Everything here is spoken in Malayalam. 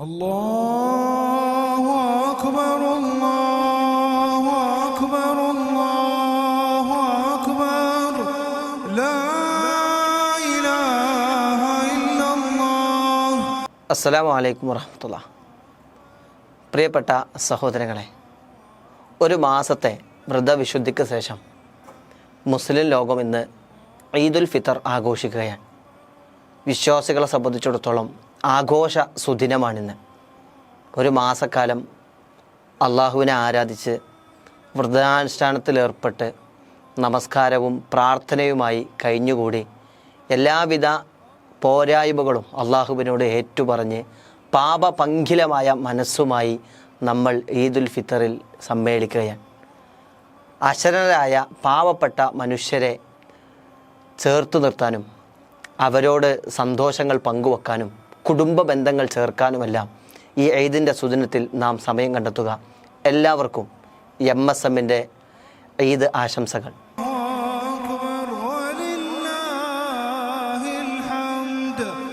الله أكبر الله أكبر الله أكبر لا إله إلا الله അസ്സലാമു അലൈക്കും വറഹമത്തുള്ള പ്രിയപ്പെട്ട സഹോദരങ്ങളെ ഒരു മാസത്തെ വ്രതവിശുദ്ധിക്ക് ശേഷം മുസ്ലിം ലോകം ഇന്ന് ഈദുൽ ഫിത്തർ ആഘോഷിക്കുകയാണ് വിശ്വാസികളെ സംബന്ധിച്ചിടത്തോളം ആഘോഷ സുദിനമാണിന്ന് ഒരു മാസക്കാലം അള്ളാഹുവിനെ ആരാധിച്ച് വ്രതാനുഷ്ഠാനത്തിലേർപ്പെട്ട് നമസ്കാരവും പ്രാർത്ഥനയുമായി കഴിഞ്ഞുകൂടി എല്ലാവിധ പോരായ്മകളും അള്ളാഹുവിനോട് ഏറ്റുപറഞ്ഞ് പാപപങ്കിലമായ മനസ്സുമായി നമ്മൾ ഈദുൽ ഫിത്തറിൽ സമ്മേളിക്കുകയാണ്. അശരണരായ പാവപ്പെട്ട മനുഷ്യരെ ചേർത്തു നിർത്താനും അവരോട് സന്തോഷങ്ങൾ പങ്കുവെക്കാനും കുടുംബ ബന്ധങ്ങൾ ചേർക്കാനുമെല്ലാം ഈ ഈദിന്റെ സുദിനത്തിൽ നാം സമയം കണ്ടെത്തുക. എല്ലാവർക്കും എം എസ് എമ്മിന്റെ ഈദ് ആശംസകൾ.